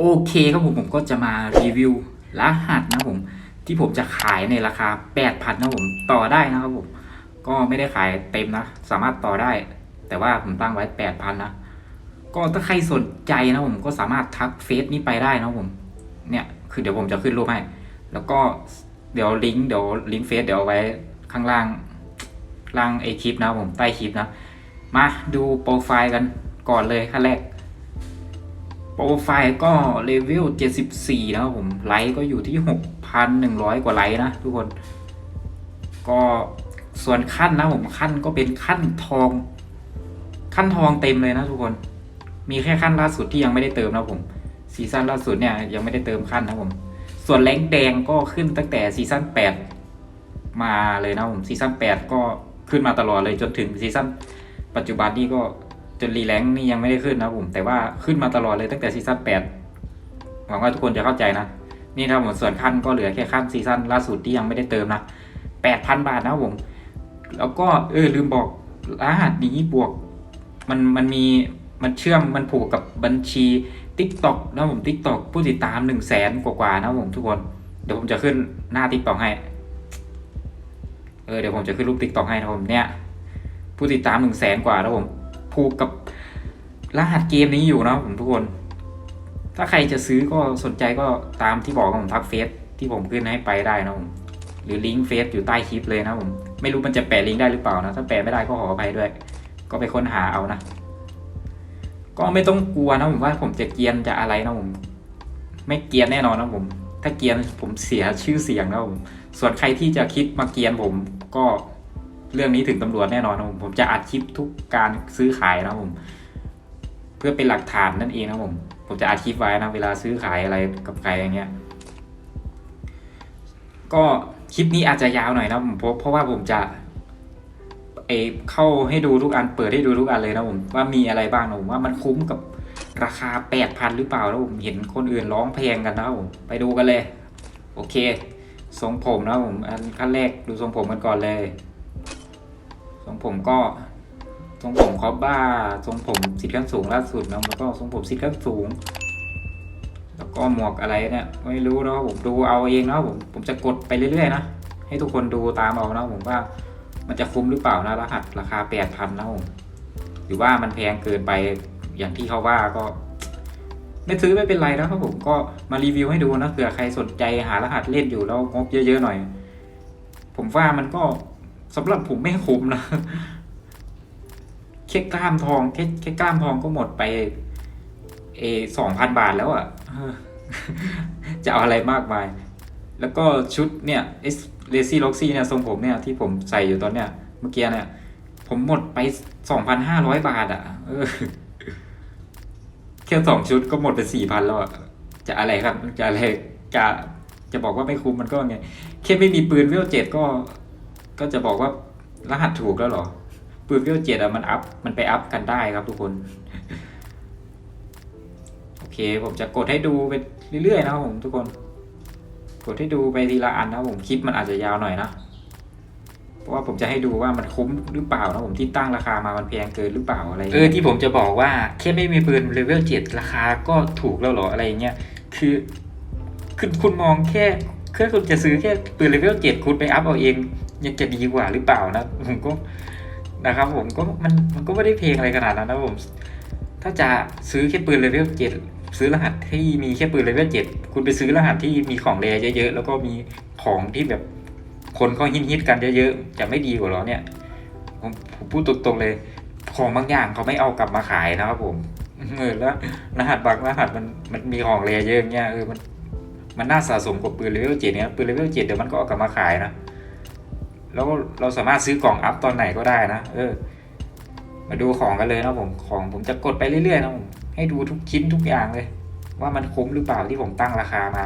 โอเคครับผมผมก็จะมารีวิวรหัสนะผมที่ผมจะขายในราคา 8,000นะผมต่อได้นะครับผมก็ไม่ได้ขายเต็มนะ สามารถต่อได้ แต่ว่าผมตั้งไว้ 8,000นะก็ถ้าใครสนใจนะผมก็สามารถทักเฟซนี้ไปได้นะผมเนี่ยคือเดี๋ยวผมจะขึ้นรูปให้ แล้วก็เดี๋ยวลิงก์เดี๋ยวลิงก์เฟซเดี๋ยวไว้ข้างล่างล่างไอคลิปนะผมใต้คลิปนะ มาดูโปรไฟล์กันก่อนเลยขั้นแรก โปรไฟล์ก็เลเวล 74 นะครับผม ไลค์ก็อยู่ที่ 6,100 กว่าไลค์นะทุกคน ก็ส่วนขั้นนะผมขั้นก็เป็นขั้นทอง ขั้นทองเต็มเลยนะทุกคน มีแค่ขั้นล่าสุดที่ยังไม่ได้เติมนะผมซีซั่นล่าสุดเนี่ยยังไม่ได้เติมขั้นนะผม ส่วนแรงแดงก็ขึ้นตั้งแต่ซีซั่น8 มาเลยนะผมซีซั่น8 ก็ขึ้นมาตลอดเลยจนถึงซีซั่นปัจจุบันนี่ก็ จนรีแลงค์นี่ยังไม่ได้ขึ้นนะผม แต่ว่าขึ้นมาตลอดเลยตั้งแต่ซีซั่นแปดหวังว่าทุกคนจะเข้าใจนะ นี่ถ้าผมส่วนขั้นก็เหลือแค่ขั้นซีซั่นล่าสุดที่ยังไม่ได้เติมนะแปดพันบาทนะผม แล้วก็เออลืมบอกรหัสนี้บวก มันมันมีมันเชื่อมมันผูกกับบัญชี t ิ k t o k นะผม t ิ k t o k ผู้ติดตามหนึ่งแสนกว่าๆนะผมทุกคน เดี๋ยวผมจะขึ้นหน้า t ิ k t o k ให้ เออเดี๋ยวผมจะขึ้นรูป t ิ k t o k ให้นะผมเนี่ยผู้ติดตามหนึ่งแสนกว่านะผม ผูกกับรหัสเกมนี้อยู่นะผมทุกคน ถ้าใครจะซื้อก็สนใจก็ตามที่บอกของผมทักเฟซที่ผมขึ้นให้ไปได้นะผมหรือลิงก์เฟซอยู่ใต้คลิปเลยนะผมไม่รู้มันจะแปะลิงก์ได้หรือเปล่านะถ้าแปะไม่ได้ก็ขออภัยด้วย ก็ไปค้นหาเอานะก็ไม่ต้องกลัวนะผมว่าผมจะเกียนจะอะไรนะผม ไม่เกียนแน่นอนนะผม ถ้าเกียนผมเสียชื่อเสียงนะผมส่วนใครที่จะคิดมาเกียนผมก็ เรื่องนี้ถึงตำรวจแน่นอนนะผมผมจะอัดคลิปทุกการซื้อขายนะผม เพื่อเป็นหลักฐานนั่นเองนะผม ผมจะอัดคลิปไว้นะเวลาซื้อขายอะไรกับใครอย่างเงี้ย ก็คลิปนี้อาจจะยาวหน่อยนะผมเพราะเพราะว่าผมจะเอเข้าให้ดูทุกอันเปิดให้ดูทุกอันเลยนะผมว่ามีอะไรบ้างนะผมว่ามันคุ้มกับราคาแปดพันหรือเปล่านะผมเห็นคนอื่นร้องเพลงกันนะผมไปดูกันเลย โอเคทรงผมนะผมอันขั้นแรกดูทรงผมกันก่อนเลย รงผมก็ทรงผมคอปบ้าทรงผมสิทธิ์ขั้นสูงล่าสุดนะแล้วก็ทรงผมสิทธิ์ขั้นสูง แล้วก็หมวกอะไรเนี่ยไม่รู้นะผมดูเอาเองนะผมผมจะกดไปเรื่อยๆนะให้ทุกคนดูตามเอานะผมว่ามันจะคุ้มหรือเปล่านะรหัสราคาแปดพันนะผมหรือว่ามันแพงเกินไปอย่างที่เขาว่าก็ ไม่ซื้อไม่เป็นไรนะครับผมก็มารีวิวให้ดูนะเผื่อใครสนใจหารหัสเล่นอยู่แล้วงบเยอะๆหน่อย ผมว่ามันก็ สำหรับผมไม่คุ้มนะแค่กล้ามทองแค่แค่กล้ามทองก็หมดไป เอสองพันบาทแล้วอะ่ะจะเอาอะไรมากมาย แล้วก็ชุดเนี่ยเลซี่ล็อกซี่เนี่ยทรงผมเนี่ยที่ผมใส่อยู่ตอนเนี้ยเมื่อกี้เนี่ย ผมหมดไปสองพันห้าร้อยบาทอะ่ะเออแค่สองชุดก็หมดไปสี่พันแล้วอะจะอะไรครับจะอะไรจะจะบอกว่าไม่คุ้มมันก็ไงแค่ไม่มีปืนเวลเจ็ดก็ ก็จะบอกว่ารหัสถูกแล้วหรอปืนเวลเจ็ดอะมันอัพ มันไปอัพกันได้ครับทุกคน โอเค ผมจะกดให้ดูไปเรื่อยๆนะครับผมทุกคน กดให้ดูไปทีละอันนะผมคลิปมันอาจจะยาวหน่อยนะ เพราะว่าผมจะให้ดูว่ามันคุ้มหรือเปล่านะผมที่ตั้งราคามามันแพงเกินหรือเปล่าอะไร เออที่ผมจะบอกว่าแค่ไม่มีปืนเลเวลเจ็ดราคาก็ถูกแล้วหรออะไรเงี้ย คือคือคุณมองแค่แค่คุณจะซื้อแค่ปืนเลเวลเจ็ดคุณไปอัพเอาเอง ยังจะดีกว่าหรือเปล่านะ ผมก็นะครับ ผมก็มันมันก็ไม่ได้เพลงอะไรขนาดนั้นนะผม ถ้าจะซื้อแค่ปืนเลเวลเจ็ดซื้อรหัสที่มีแค่ปืนเลเวลเจ็ดคุณไปซื้อรหัสที่มีของแรเยอะๆแล้วก็มีของที่แบบคนเขาฮิตๆกันเยอะๆจะไม่ดีกว่าหรอเนี่ยผมผมพูดตรงๆเลยของบางอย่างเขาไม่เอากลับมาขายนะครับผมเออแล้ว รหัสบางรหัสมันมันมีของแรเยอะเงี้ยเออมันมันน่าสะสมกว่าปืนเลเวลเจ็ดเนี่ยปืนเลเวลเจ็ดเดี๋ยวมันก็เอากลับมาขายนะ แล้วเราสามารถซื้อกล่องอัพตอนไหนก็ได้นะ เออ มาดูของกันเลยนะผม ของผมจะกดไปเรื่อยๆนะผม ให้ดูทุกชิ้นทุกอย่างเลย ว่ามันคุ้มหรือเปล่าที่ผมตั้งราคามา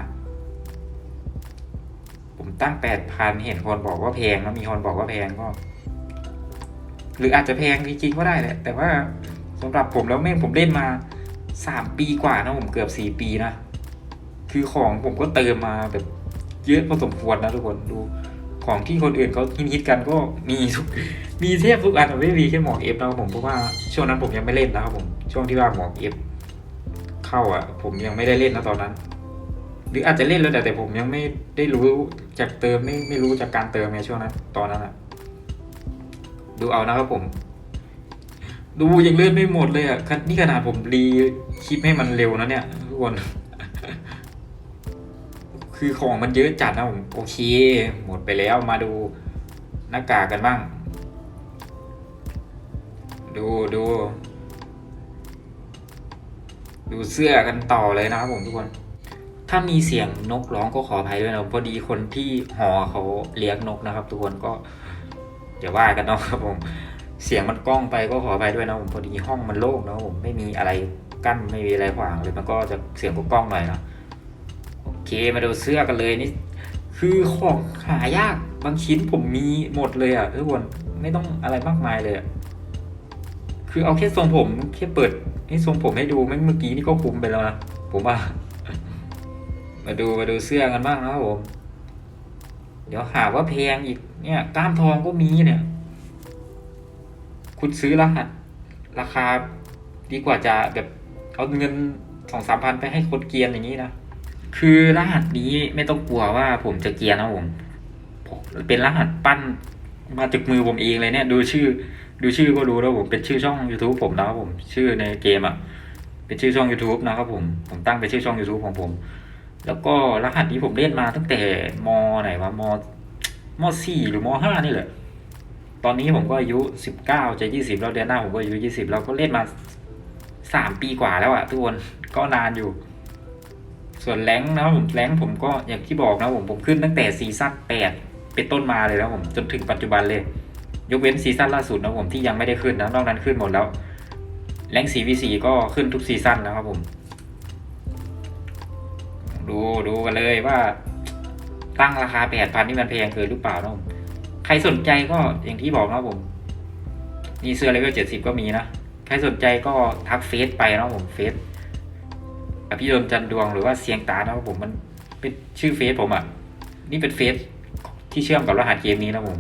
ผมตั้งแปดพันเห็นคนบอกว่าแพงแล้วมีคนบอกว่าแพงก็ หรืออาจจะแพงจริงๆก็ได้แหละ แต่ว่าสำหรับผมแล้วแม่งผมเล่นมาสามปีกว่านะผมเกือบสี่ปีนะ คือของผมก็เติมมาแบบเยอะพอสมควรนะทุกคนดู ของที่คนอื่นเขาฮิตกันก็มีทุกมีเทียบทุกอันไม่มีแค่หมวกเอฟนะครับผมเพราะว่าช่วงนั้นผมยังไม่เล่นนะครับผมช่วงที่ว่าหมวกเอฟเข้าอะ ผมยังไม่ได้เล่นนะตอนนั้น หรืออาจจะเล่นแล้วแต่แต่ผมยังไม่ได้รู้จากเติมไม่ไม่รู้จากการเติมในช่วงนั้นตอนนั้นอะ ดูเอานะครับผม ดูยังเลื่อนไม่หมดเลยอะนนี่ขนาดผมรีคลิปให้มันเร็วนะเนี่ยทุกคน คือของมันเยอะจัดนะผมโอเค หมดไปแล้วมาดูหน้ากากกันบ้าง ดูดู ดูเสื้อกันต่อเลยนะครับผมทุกคน ถ้ามีเสียงนกร้องก็ขออภัยด้วยนะพอดีคนที่หอเขาเลี้ยงนกนะครับ ทุกคนก็อย่าว่ากันนะครับผม เสียงมันกล้องไปก็ขออภัยด้วยนะผมพอดีห้องมันโล่งนะผมไม่มีอะไรกั้นไม่มีอะไรขวางเลยมันก็จะเสียงก็กล้องหน่อยนะ เคมาดูเสื้อกันเลยนี่ คือของหายากบางชิ้นผมมีหมดเลยอะทุกคนไม่ต้องอะไรมากมายเลยอะคือเอาแค่ทรงผมแค่เปิดให้ทรงผมให้ดูแม่งเมื่อกี้นี่ก็คุ้มไปแล้วนะผมว่า มาดูมาดูเสื้อกันบ้างนะครับผม เดี๋ยวหาว่าแพงอีกเนี่ยกล้ามทองก็มีเนี่ย คุณซื้อรหัสราคาดีกว่าจะแบบเอาเงินสองสามพันไปให้คนเกียนอย่างนี้นะ คือรหัสนี้ไม่ต้องกลัวว่าผมจะเกียนนะผมเป็นรหัสปั้นมาจากมือผมเองเลยเนี่ย ดูชื่อ ดูชื่อก็รู้แล้วผมเป็นชื่อช่อง YouTube ผมนะครับผม ชื่อในเกมอะเป็นชื่อช่อง YouTube นะครับผม ผมตั้งเป็นชื่อช่อง YouTube ของผม แล้วก็รหัสนี้ผมเล่นมาตั้งแต่มไหนวะมมสี่หรือมห้านี่แหละ ตอนนี้ผมก็อายุสิบเก้าจะยี่สิบแล้วเดือนหน้าผมก็อายุยี่สิบแล้วก็เล่นมาสามปีกว่าแล้วอะทุกคนก็นานอยู่ ส่วนแรงนะครับผมแรงผมก็อย่างที่บอกนะผมผมขึ้นตั้งแต่ซีซั่นแปดเป็นต้นมาเลยนะผมจนถึงปัจจุบันเลย ยกเว้นซีซั่นล่าสุดนะผมที่ยังไม่ได้ขึ้นนะนอกนั้นขึ้นหมดแล้วแรงค์ 4v4 ก็ขึ้นทุกซีซั่นนะครับผม ดูดูกันเลยว่าตั้งราคาแปดพันนี่มันแพงเกินหรือเปล่านะผมใครสนใจก็อย่างที่บอกนะผมมีเสื้อเลเวลเจ็ดสิบก็มีนะ ใครสนใจก็ทักเฟซไปนะผมเฟซ อภิดลจันดวงหรือว่าเสียงตานะครับผมมันเป็นชื่อเฟซผมอะ่ะ นี่เป็นเฟซที่เชื่อมกับรหัสเกมนี้นะผม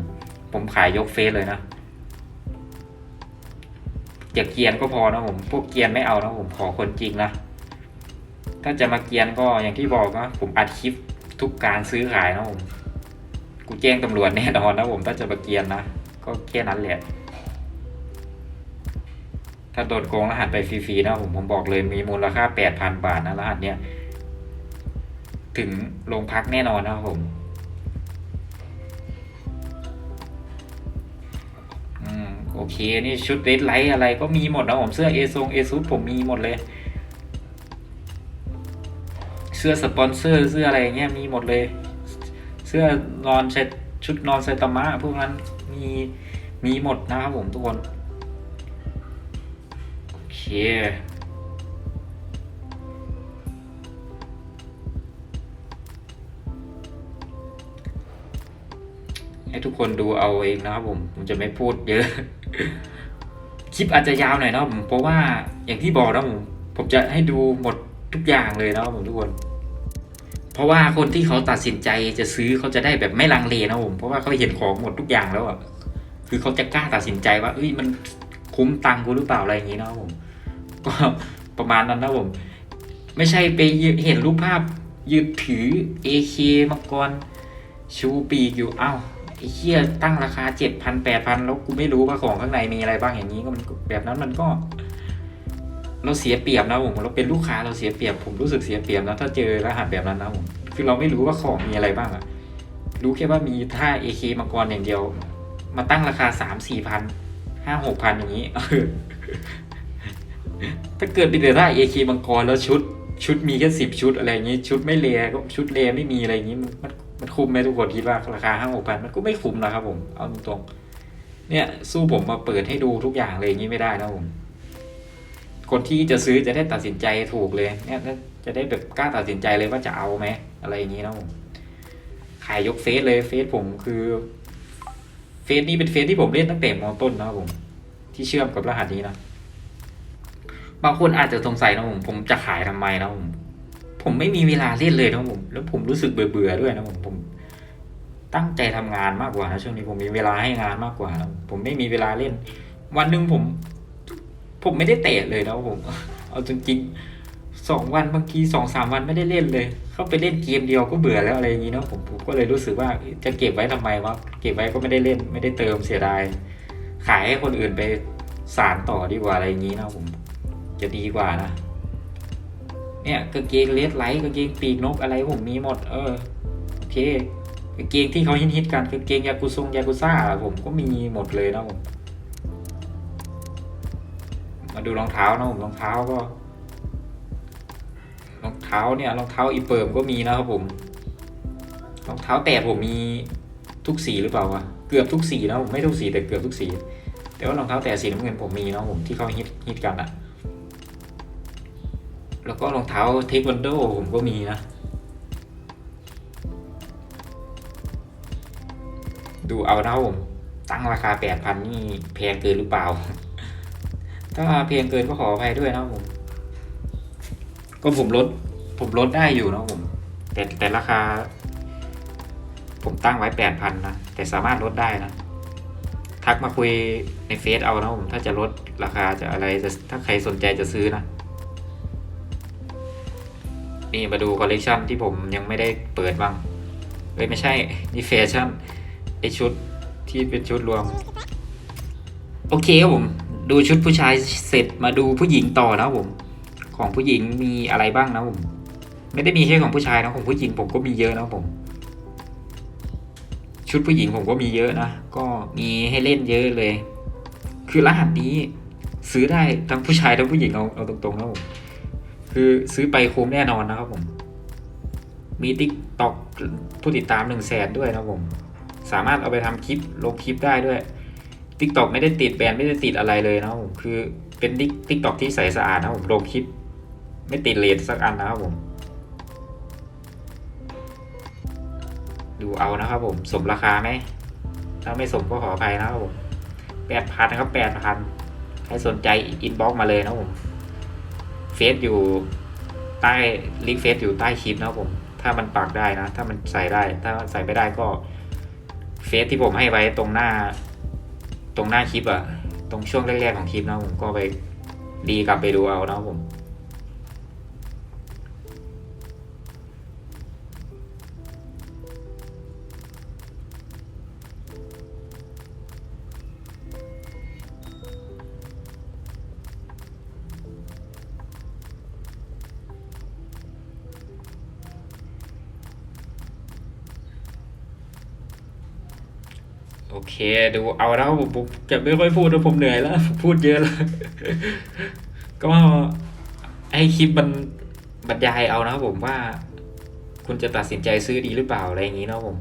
ผมขายยกเฟซเลยนะอยากเกียนก็พอนะผม พวกเกียนไม่เอานะผมขอคนจริงนะ ถ้าจะมาเกียนก็อย่างที่บอกนะผมอัดคลิปทุกการซื้อขายนะผม กูแจ้งตำรวจแน่นอนนะผมถ้าจะมาเกียนนะ ก็แค่นั้นแหละ ถ้าโดนโกงรหัสไปฟรีๆนะผมผมบอกเลยมีมูลค่าแปดพันบาทนะรหัสเนี้ยถึงโรงพักแน่นอนนะครับผมอืมโอเค นี่ชุดเรดไลท์อะไรก็มีหมดนะผมเสื้อเอซงเอซุผมมีหมดเลย เสื้อสปอนเซอร์เสื้ออะไรเงี้ยมีหมดเลย เสื้อนอนเซตชุดนอนไซตามะพวกนั้นมีมีหมดนะครับผมทุกคน เคให้ทุกคนดูเอาเองนะครับผมผมจะไม่พูดเยอะ คลิปอาจจะยาวหน่อยนะผมเพราะว่าอย่างที่บอกนะผมผมจะให้ดูหมดทุกอย่างเลยนะครับผมทุกคน เพราะว่าคนที่เขาตัดสินใจจะซื้อเขาจะได้แบบไม่ลังเลนะผมเพราะว่าเขาเห็นของหมดทุกอย่างแล้วอะคือเขาจะกล้าตัดสินใจว่าเอ้ยมันคุ้มตังค์กูหรือเปล่าอะไรอย่างนี้นะครับผม ประมาณนั้นนะผม ไม่ใช่ไปเห็นรูปภาพยืดถือ AK มังกรชูปีกอยู่เอ้าไอ้เหี้ยตั้งราคาเจ็ดพันแปดพันแล้วกูไม่รู้ว่าของข้างในมีอะไรบ้างอย่างนี้ก็มันแบบนั้นมันก็ เราเสียเปรียบนะผมเราเป็นลูกค้าเราเสียเปรียบผมรู้สึกเสียเปรียบนะถ้าเจอรหัสแบบนั้นนะผมคือเราไม่รู้ว่าของมีอะไรบ้างอะรู้แค่ว่ามีท่า AK มังกรอย่างเดียว มาตั้งราคาสามสี่พันห้าหกพันอย่างนี้ ถ้าเกิดเป็นแต่ท่า AK มังกรแล้วชุด ชุดมีแค่สิบชุดอะไรอย่างนี้ ชุดไม่เลก็ชุดเลไม่มีอะไรอย่างนี้ มันมันมันคุ้มไหมทุกคนคิดว่าราคาห้าหกพันมันก็ไม่คุ้มนะครับผมเอาตรงๆเนี่ยสู้ผมมาเปิดให้ดูทุกอย่างเลยอย่างนี้ไม่ได้นะผมคนที่จะซื้อจะได้ตัดสินใจถูกเลยเนี่ยจะได้แบบกล้าตัดสินใจเลยว่าจะเอาไหมอะไรอย่างนี้นะผมขายยกเฟซเลยเฟซผมคือเฟซนี้เป็นเฟซที่ผมเล่นตั้งแต่มต้นนะครับผม ที่เชื่อมกับรหัสนี้นะ บางคนอาจจะสงสัยนะผมผมจะขายทำไมนะผม ผมไม่มีเวลาเล่นเลยนะผม แล้วผมรู้สึกเบื่อเบื่อๆด้วยนะผมผมตั้งใจทำงานมากกว่านะช่วงนี้ผมมีเวลาให้งานมากกว่านะผมไม่มีเวลาเล่น วันหนึ่งผม ผมไม่ได้เตะเลยนะผม เอาจริงสองวันบางทีสองสามวันไม่ได้เล่นเลย เข้าไปเล่นเกมเดียวก็เบื่อแล้วอะไรอย่างนี้เนาะผมผมก็เลยรู้สึกว่าจะเก็บไว้ทำไมวะเก็บไว้ก็ไม่ได้เล่น ไม่ได้เติมเสียดายขายให้คนอื่นไปสารต่อดีกว่าอะไรอย่างนี้นะผม จะดีกว่านะ เนี่ยกางเกงเลสไลท์กางเกงปีกนกอะไรผมมีหมด เออโอเคกางเกงที่เขาฮิตๆกันกางเกงยากุซงยากุซ่าผมก็มีหมดเลยนะผมมาดูรองเท้านะผมรองเท้าก็รองเท้าเนี่ยรองเท้าอีเปิมก็มีนะครับผมรองเท้าแตะผมมีทุกสีหรือเปล่าวะเกือบทุกสีนะผมไม่ทุกสีแต่เกือบทุกสี แต่ว่ารองเท้าแตะสีน้ำเงินผมมีนะผมที่เขาฮิตฮิตกันอะ แล้วก็รองเท้าเทควันโดผมก็มีนะ ดูเอานะครับผมตั้งราคาแปดพันนี่แพงเกินหรือเปล่า ถ้าแพงเกินก็ขออภัยด้วยนะผม ก็ผมลด ผมลดได้อยู่นะผม แต่แต่ราคา ผมตั้งไว้แปดพันนะ แต่สามารถลดได้นะทักมาคุยในเฟซเอานะผม ถ้าจะลดราคาจะอะไรจะถ้าใครสนใจจะซื้อนะ นี่มาดูคอลเลกชันที่ผมยังไม่ได้เปิดบ้างเอ้ยไม่ใช่ นี่แฟชั่นไอชุดที่เป็นชุดรวม โอเคครับผม ดูชุดผู้ชายเสร็จมาดูผู้หญิงต่อนะผม ของผู้หญิงมีอะไรบ้างนะผม ไม่ได้มีแค่ของผู้ชายนะของผู้หญิงผมก็มีเยอะนะผม ชุดผู้หญิงผมก็มีเยอะนะ ก็มีให้เล่นเยอะเลย คือรหัสนี้ซื้อได้ทั้งผู้ชายทั้งผู้หญิงเอาเอาตรงๆนะผม คือซื้อไปคุ้มแน่นอนนะครับผม มีติ๊กตอกผู้ติดตามหนึ่งแสนด้วยนะผม สามารถเอาไปทำคลิปลงคลิปได้ด้วยติ๊กตอกไม่ได้ติดแบนไม่ได้ติดอะไรเลยนะครับผมคือเป็นติ๊กติ๊กตอกที่ใสสะอาดนะผมลงคลิป ไม่ติดเลทสักอันนะครับผม ดูเอานะครับผมสมราคาไหมถ้าไม่สมก็ขออภัยนะครับผมแปดพันนะครับแปดพันใครสนใจอินบ็อกมาเลยนะผม เฟซอยู่ใต้ลิงก์เฟซอยู่ใต้คลิปนะครับผม ถ้ามันปักได้นะ ถ้ามันใส่ได้ ถ้ามันใส่ไม่ได้ก็เฟซที่ผมให้ไว้ตรงหน้า ตรงหน้าคลิปอะตรงช่วงแรกๆของคลิปนะผมก็ไปดีกลับไปดูเอานะครับผม เคดูเอาแล้วผมจะไม่ค่อยพูดแล้วผมเหนื่อยแล้ว พูดเยอะแล้ว ก็ให้คลิปมันบรรยายเอานะผมว่า คุณจะตัดสินใจซื้อดีหรือเปล่าอะไรอย่างนี้นะผม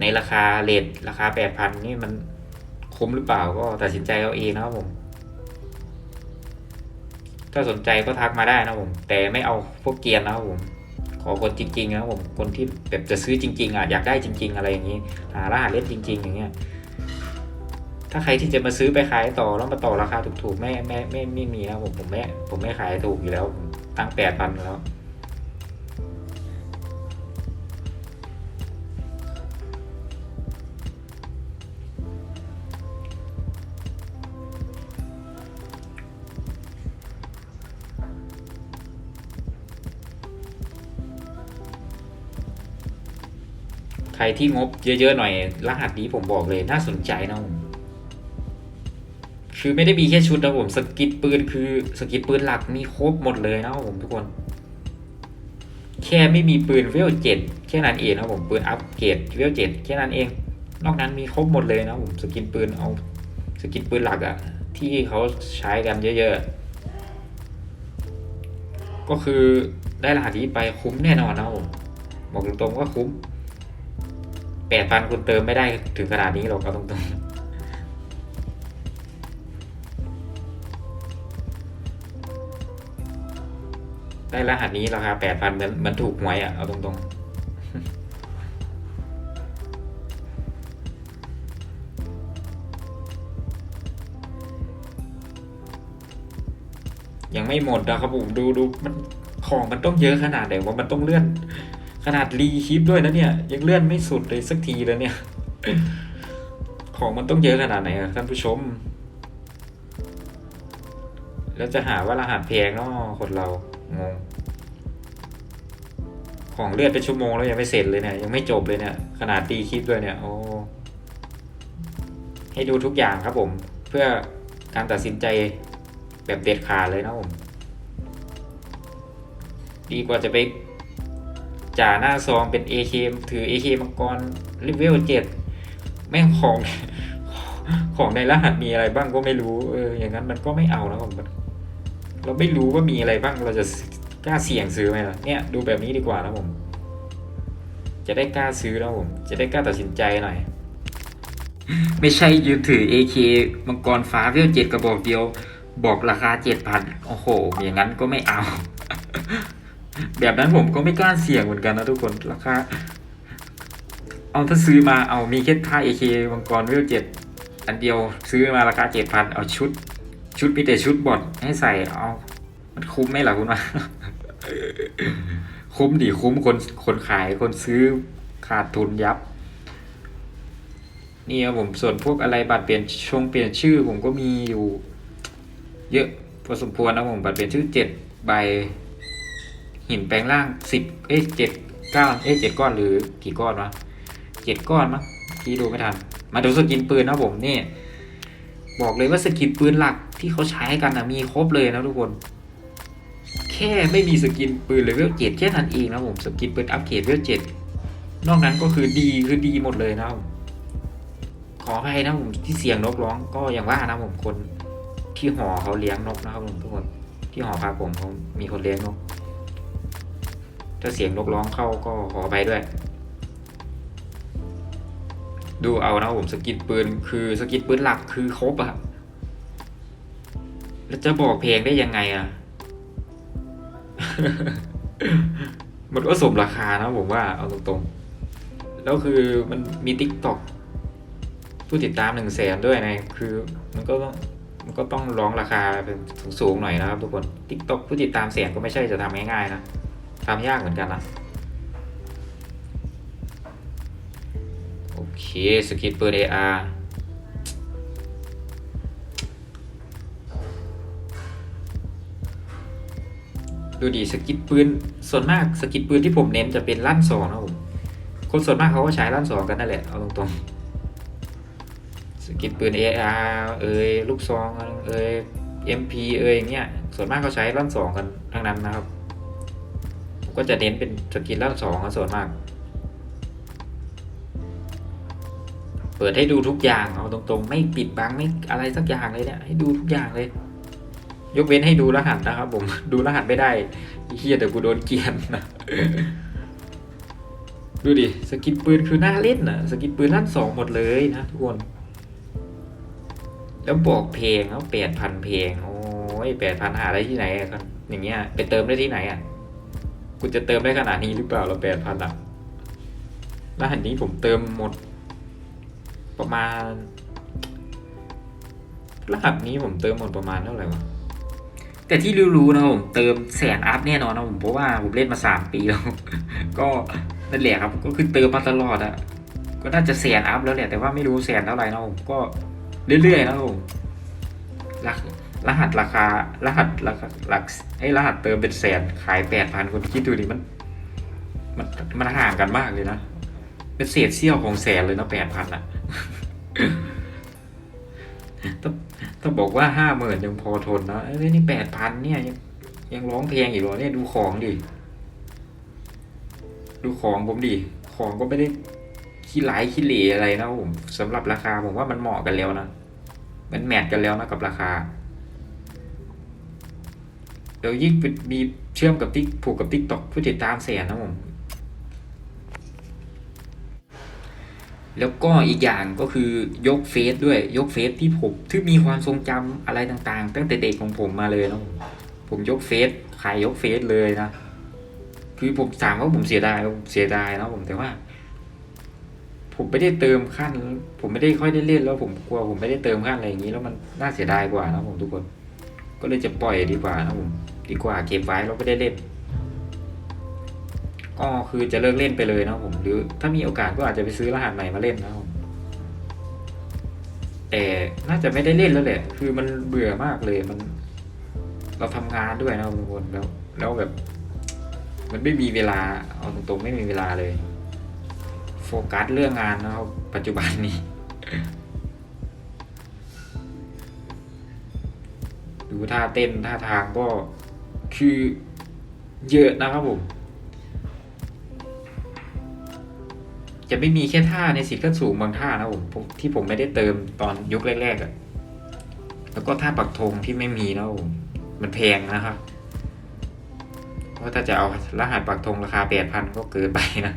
ในราคาเลทราคาแปดพันนี่มันคุ้มหรือเปล่าก็ตัดสินใจเอาเองนะครับผม ถ้าสนใจก็ทักมาได้นะผม แต่ไม่เอาพวกเกียนนะครับผม อคนจริงๆนะครับผมคนที่แบบจะซื้อจริง ๆอะอยากได้จริง ๆ อะไรอย่างนี้หารหัสเล่นจริง ๆ อย่างเงี้ยถ้าใครที่จะมาซื้อไปขายต่อแล้วมาต่อราคาถูกๆไม่ไม่ไม่ไม่มีนะผมผมไม่ผมไม่ขายถูกอยู่แล้วตั้งแปดพันแล้ว ใครที่งบเยอะๆหน่อย รหัสนี้ผมบอกเลยน่าสนใจนะผมคือไม่ได้มีแค่ชุดนะผมสกิดปืนคือสกิดปืนหลักมีครบหมดเลยนะผมทุกคน แค่ไม่มีปืนเวลเจ็ดแค่นั้นเองนะผมปืนอัปเกรดเวลเจ็ดแค่นั้นเอง นอกนั้นมีครบหมดเลยนะผมสกินปืนเอาสกินปืนหลักอะที่เขาใช้กันเยอะๆ ก็คือได้รหัสนี้ไปคุ้มแน่นอนนะผมบอกตรงๆว่าคุ้ม แปดพันคุณเติมไม่ได้ถึงขนาดนี้หรอกเอาตรงๆได้รหัสนี้ราคาแปดพันเหมือนเหมือนถูกหวยอะ เอาตรงๆยังไม่หมดนะครับผมดูดูมันของมันต้องเยอะขนาดไหนว่ามันต้องเลื่อน ขนาดรีคลิปด้วยนะเนี่ย ยังเลื่อนไม่สุดเลยสักทีเลยเนี่ย ของมันต้องเยอะขนาดไหนอะท่านผู้ชม แล้วจะหาว่ารหัสแพงเนาะคนเรางงของเลือดเป็นชั่วโมงแล้วยังไม่เสร็จเลยเนี่ยยังไม่จบเลยเนี่ย ขนาดตีคลิปด้วยเนี่ยโอ้ให้ดูทุกอย่างครับผม เพื่อการตัดสินใจแบบเด็ดขาดเลยนะผม ดีกว่าจะไป จ่าหน้าซองเป็น AK ถือ AK มังกรเลเวลเจ็ดแม่งของของในรหัสมีอะไรบ้างก็ไม่รู้เอออย่างนั้นมันก็ไม่เอานะผมเราไม่รู้ว่ามีอะไรบ้างเราจะกล้าเสี่ยงซื้อไหมล่ะเนี่ยดูแบบนี้ดีกว่านะผม จะได้กล้าซื้อนะผม จะได้กล้าตัดสินใจหน่อยไม่ใช่ยืนถือ AK มังกรฟ้าเวลเจ็ดกระบอกเดียว บอกราคาเจ็ดพันโอ้โห อย่างนั้นก็ไม่เอา แบบนั้นผมก็ไม่กล้าเสี่ยงเหมือนกันนะทุกคนราคาเอาถ้าซื้อมาเอามีแค่ท่า AK มังกรเวลเจ็ดอันเดียวซื้อมาราคาเจ็ดพันเอาชุด ชุดมีแต่ชุดบอดให้ใส่เอามันคุ้มไหมล่ะคุณว่าคุ้มดิคุ้มคนคนขายคนซื้อขาดทุนยับ นี่ครับผมส่วนพวกอะไรบัตรเปลี่ยนชงเปลี่ยนชื่อผมก็มีอยู่ เยอะพอสมควรนะผมบัตรเปลี่ยนชื่อเจ็ดใบ หินแปลงร่างสิบเอ้ยเจ็ดก้าเอ้ยเจ็ดก้อนหรือกี่ก้อนวะเจ็ดก้อนมั้งที่ดูไม่ทัน มาดูสกินปืนนะผมนี่ บอกเลยว่าสกินปืนหลักที่เขาใช้กันนะมีครบเลยนะทุกคน แค่ไม่มีสกินปืนเลเวลเจ็ดแค่นั้นเองนะผมสกินปืนอัปเกรดเลเวลเจ็ดนอกนั้นก็คือดีคือดีหมดเลยนะขออภัยนะผมที่เสียงนกร้องก็อย่างว่านะผมคนที่หอเขาเลี้ยงนกนะครับผมทุกคนที่หอพาผมเขามีคนเลี้ยงนก ถ้าเสียงนกร้องเข้าก็ขอไปด้วย ดูเอานะผมสกินปืนคือสกินปืนหลักคือครบอะแล้วจะบอกเพลงได้ยังไงอะมันก็สมราคานะผมว่าเอาตรงๆ แล้วคือมันมีติ๊กต็อกผู้ติดตามหนึ่งแสนด้วยนะ คือมันก็ต้องมันก็ต้องร้องราคาเป็นสูงๆหน่อยนะครับทุกคนติ๊กต็อกผู้ติดตามแสนก็ไม่ใช่จะทำง่ายๆนะ ทำยากเหมือนกันนะโอเคสกิปเปอร์เดอาดูดีสกิปปืนส่วนมากสกิปปืนที่ผมเน้นจะเป็นลั่นสองนะผมคนส่วนมากเขาก็ใช้ลั่นสองกันนั่นแหละเอาตรงๆสกิปปืน AR เอ้ยลูกซองเอ้ย MP เอ้ยอย่างเงี้ยส่วนมากเขาใช้ลั่นสองกันทั้งนั้นนะครับ ก็จะเน้นเป็นสกินล่าสองส่วนมาก เปิดให้ดูทุกอย่างเอาตรงๆ ไม่ปิดบังไม่อะไรสักอย่างเลยเนี่ยให้ดูทุกอย่างเลย ยกเว้นให้ดูรหัสนะครับผมดูรหัสไม่ได้เฮียแต่กูโดนเกียนนะดูดิสกินปืนคือน่าเล่นนะสกินปืนลั่นสองหมดเลยนะทุกคน แล้วบอกเพลงแล้วแปดพันเพลงโอ้ยแปดพันหาได้ที่ไหนอะครับอย่างเงี้ยไปเติมได้ที่ไหนอะ กูจะเติมได้ขนาดนี้หรือเปล่าเราแปดพันอะรหัสนี้ผมเติมหมด ประมาณ รหัสนี้ผมเติมหมดประมาณเท่าไหร่วะแต่ที่รู้ๆนะผมเติมแสนอัพแน่นอนนะผมเพราะว่าผมเล่นมาสามปีแล้ว ก็นั่นแหละครับก็คือเติมมาตลอดอะก็น่าจะแสนอัพแล้วแหละแต่ว่าไม่รู้แสนเท่าไหร่นะผมก็เรื่อยๆนะผมรหัส รหัสราคารหัสราคาหลักไอ้รหัสเติมเป็นแสนขายแปดพันคนคิดดูดิมัน มันมันห่างกันมากเลยนะเป็นเศษเสี้ยวของแสนเลยนะแปดพันอะต้องต้องบอกว่าห้าหมื่นยังพอทนนะเอ้ยนี่แปดพันเนี่ยยังยังร้องเพลงอีกเหรอเนี่ยดูของดิดูของผมดิของก็ไม่ได้ขี้หลขี้เหร่อะไรนะผมสำหรับราคาผมว่ามันเหมาะกันแล้วนะมันแมทกันแล้วนะกับราคา ดี๋ยวยิ่งมีเชื่อมกับติ๊กผูกกับติ๊กต็อกผู้ติดตามแสนนะผมแล้วก็อีกอย่างก็คือยกเฟซด้วยยกเฟซที่ผมที่มีความทรงจำอะไรต่างๆ ตั้งแต่เด็กของผมมาเลยนะผมผมยกเฟซขายยกเฟซเลยนะคือผมถามว่าผมเสียดายผมเสียดายนะผมแต่ว่า ผมไม่ได้เติมขั้น ผมไม่ได้ค่อยได้เล่นแล้วผมกลัวผมไม่ได้เติมขั้นอะไรอย่างนี้แล้วมันน่าเสียดายกว่านะผมทุกคน ก็เลยจะปล่อยดีกว่านะผม ดีกว่าเก็บไว้แล้วไม่ได้เล่น ก็คือจะเลิกเล่นไปเลยนะผม หรือถ้ามีโอกาสก็อาจจะไปซื้อรหัสใหม่มาเล่นนะผมแต่น่าจะไม่ได้เล่นแล้วแหละ คือมันเบื่อมากเลยมัน เราทำงานด้วยนะทุกคนแล้ว แล้วแบบ มันไม่มีเวลาเอาตรงๆไม่มีเวลาเลย โฟกัสเรื่องงานนะครับปัจจุบันนี้ดูท่าเต้นท่าทางก็ คือเยอะนะครับผม จะไม่มีแค่ท่าในสิทธิ์ขั้นสูงบางท่านะผมที่ผมไม่ได้เติมตอนยุคแรกๆอะ่ะแล้วก็ท่าปักธงที่ไม่มีนะผมมันแพงนะครับเพราะถ้าจะเอารหัสปักธงราคาแปดพันก็เกินไปนะ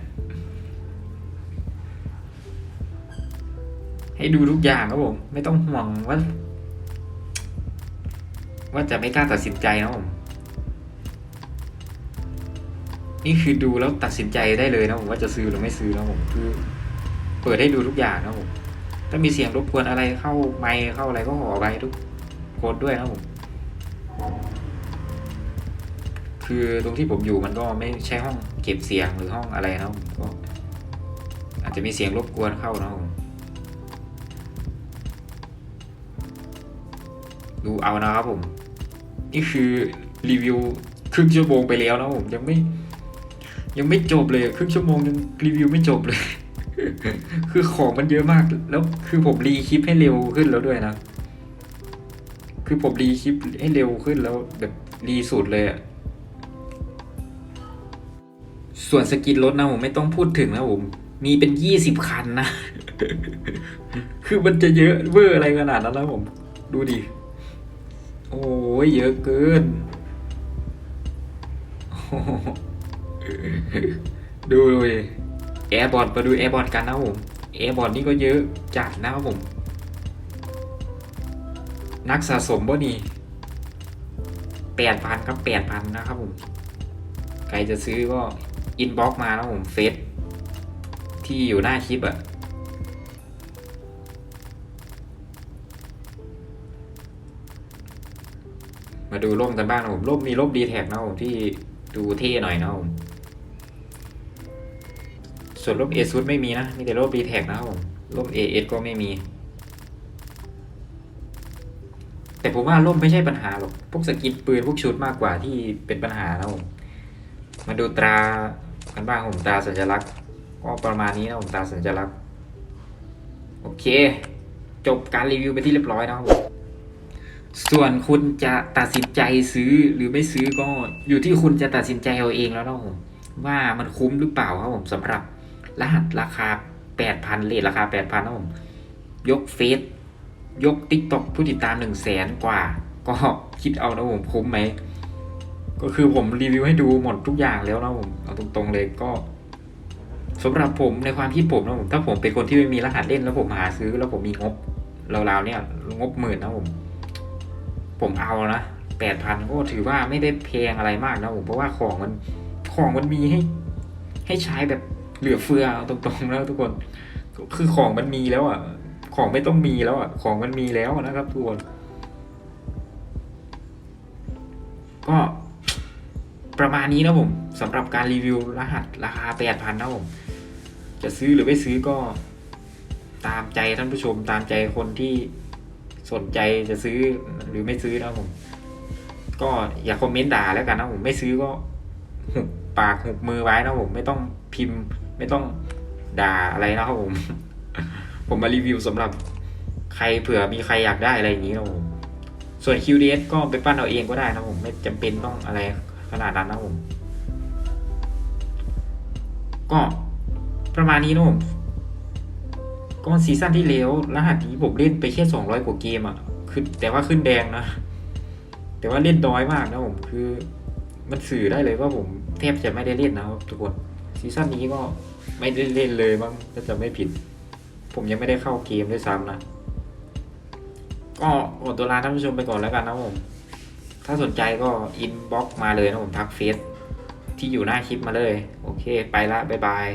ให้ดูทุกอย่างครับผม ไม่ต้องห่วงว่า ว่าจะไม่กล้าตัดสินใจนะผม นี่คือดูแล้วตัดสินใจได้เลยนะผมว่าจะซื้อหรือไม่ซื้อนะผมคือเปิดให้ดูทุกอย่างนะผมถ้ามีเสียงรบกวนอะไรเข้าไมค์เข้าอะไรก็ขอไปทุกคนด้วยนะผมคือตรงที่ผมอยู่มันก็ไม่ใช่ห้องเก็บเสียงหรือห้องอะไรนะผมก็ อาจจะมีเสียงรบกวนเข้านะผมดูเอานะครับผม นี่คือรีวิวครึ่งชั่วโมงไปแล้วนะผมยังไม่ ยังไม่จบเลยครึ่งชั่วโมงยังรีวิวไม่จบเลย คือของมันเยอะมาก แล้วคือผมรีคลิปให้เร็วขึ้นแล้วด้วยนะ คือผมรีคลิปให้เร็วขึ้นแล้วแบบรีสุดเลยอะส่วนสกินรถนะผมไม่ต้องพูดถึงนะผม มีเป็นยี่สิบคันนะ คือมันจะเยอะเวอร์อะไรขนาดนั้นนะผม ดูดิ โอ้ยเยอะเกิน โอ้ ดูเลยแอร์บอลมาดูแอร์บอลกันนะครับผมแอร์บอลนี่ก็เยอะจัดนะครับผม นักสะสมบ่นี่แปดพันครับแปดพันนะครับผม ใครจะซื้อก็อินบ็อกมานะครับผมเฟซที่อยู่หน้าคลิปอะมาดูร่มกันบ้างนะผมร่มมีร่มดีแท็กนะผมที่ดูเท่หน่อยนะผม ส่วนร่มเอซุดไม่มีนะ มีแต่ร่มดีแท็กนะครับผมร่มเอเอสก็ไม่มี แต่ผมว่าร่มไม่ใช่ปัญหาหรอก พวกสกินปืนพวกชุดมากกว่าที่เป็นปัญหานะผมมาดูตรากันบ้างผมตราสัญลักษณ์ก็ประมาณนี้นะผมตราสัญลักษณ์ โอเค จบการรีวิวไปที่เรียบร้อยนะครับผมส่วนคุณจะตัดสินใจซื้อหรือไม่ซื้อก็อยู่ที่คุณจะตัดสินใจเอาเองแล้วนะผมว่ามันคุ้มหรือเปล่าครับผมสำหรับ รหัสราคา8,000เลทราคา8,000นะผมยกเฟซยก t ิ k t o k ผู้ติดตาม1 0 0 0 0แสนกว่า ก็คิดเอานะผมคุ้มไหม ก็คือผมรีวิวให้ดูหมดทุกอย่างแล้วนะผมเอาตรงๆเลยก็สำหรับผมในความคิดผมนะผมถ้าผมเป็นคนที่ไม่มีรหัสเล่นแล้วผมหาซื้อแล้วผมมีงบราวๆเนี่ยงบหมื่นนะผม ผมเอานะแปดพันก็ถือว่าไม่ได้แพงอะไรมากนะผมเพราะว่าของมันของมันมีให้ ให้ใช้แบบ เหลือเฟือตรงๆแล้วทุกคน คือของมันมีแล้วอะ ของไม่ต้องมีแล้วอะ ของมันมีแล้วนะครับทุกคน ก็ประมาณนี้นะผมสำหรับการรีวิวรหัสราคาแปดพันนะผม จะซื้อหรือไม่ซื้อก็ตามใจท่านผู้ชมตามใจคนที่สนใจจะซื้อหรือไม่ซื้อนะผม ก็อย่าคอมเมนต์ด่าแล้วกันนะผมไม่ซื้อก็หุบปากหุบมือไว้นะผมไม่ต้องพิมพ์ ไม่ต้องด่าอะไรนะครับผม ผมมารีวิวสำหรับใครเผื่อมีใครอยากได้อะไรอย่างนี้นะผมส่วน QDS ก็ไปปั้นเอาเองก็ได้นะผม ไม่จำเป็นต้องอะไรขนาดนั้นนะผม ก็ประมาณนี้นะผมก็ซีซั่นที่แล้วรหัสนี้ผมเล่นไปแค่สองร้อยกว่าเกมอะคือแต่ว่าขึ้นแดงนะ แต่ว่าเล่นน้อยมากนะผมคือ มันสื่อได้เลยว่าผมแทบจะไม่ได้เล่นนะครับทุกคนซีซั่นนี้ก็ ไม่ได้เล่นเลยมั้งถ้าจะไม่ผิด ผมยังไม่ได้เข้าเกมด้วยซ้ำนะ ก็ขอตัวลาท่านผู้ชมไปก่อนแล้วกันนะผม ถ้าสนใจก็อินบ็อกมาเลยนะผมทักเฟซที่อยู่หน้าคลิปมาเลย โอเค ไปละบ๊ายบาย